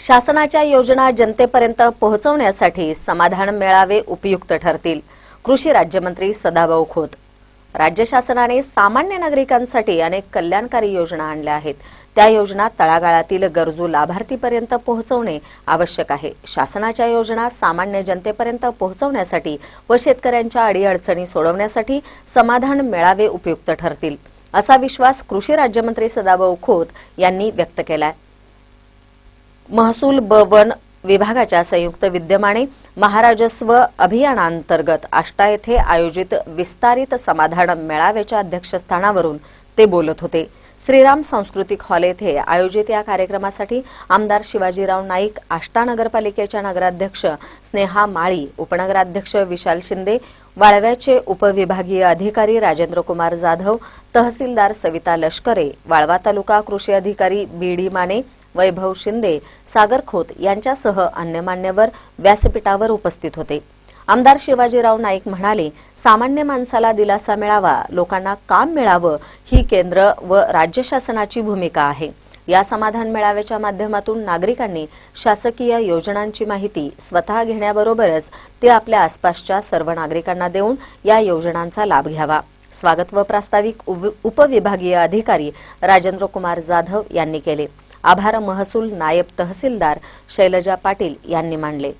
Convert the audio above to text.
शासनाच्या योजना जनतेपर्यंत पोहोचवण्यासाठी समाधान मेळावे उपयुक्त ठरतील. कृषी राज्यमंत्री सदाभाऊ खोत. राज्य शासनाने सामान्य नागरिकांसाठी अनेक कल्याणकारी योजना आणल्या आहेत. त्या योजना तळागाळातील गरजू लाभार्थीपर्यंत पोहोचवणे आवश्यक आहे. शासनाच्या योजना सामान्य जनतेपर्यंत पोहोचवण्यासाठी व शेतकऱ्यांच्या अडीअडचणी सोडवण्यासाठी समाधान मेळावे उपयुक्त ठरतील असा विश्वास कृषी राज्यमंत्री सदाभाऊ खोत यांनी व्यक्त केला आहे महसूल ब वन विभागाच्या संयुक्त विद्यमाने महाराजस्व अभियानांतर्गत आष्टा येथे आयोजित विस्तारित समाधान मेळाव्याच्या अध्यक्षस्थानावरून ते बोलत होते. श्रीराम सांस्कृतिक हॉल येथे आयोजित या कार्यक्रमासाठी आमदार शिवाजीराव नाईक आष्टा नगरपालिकेच्या नगराध्यक्ष स्नेहा माळी उपनगराध्यक्ष विशाल शिंदे वाळव्याचे उपविभागीय अधिकारी राजेंद्र कुमार जाधव तहसीलदार सविता लष्करे वाळवा तालुका कृषी अधिकारी बी डी माने वैभव शिंदे सागर खोत यांच्यासह अन्य मान्यवर व्यासपीठावर उपस्थित होते. आमदार शिवाजीराव नाईक म्हणाले सामान्य माणसाला दिलासा मिळावा लोकांना काम मिळावं ही केंद्र व राज्य शासनाची भूमिका आहे. या समाधान मेळाव्याच्या माध्यमातून नागरिकांनी शासकीय योजनांची माहिती स्वतः घेण्याबरोबरच ते आपल्या आसपासच्या सर्व नागरिकांना देऊन या योजनांचा लाभ घ्यावा. स्वागत व प्रास्ताविक उपविभागीय अधिकारी राजेंद्र कुमार जाधव यांनी केले. आभार महसूल नायब तहसीलदार शैलजा पाटील यांनी मांडले.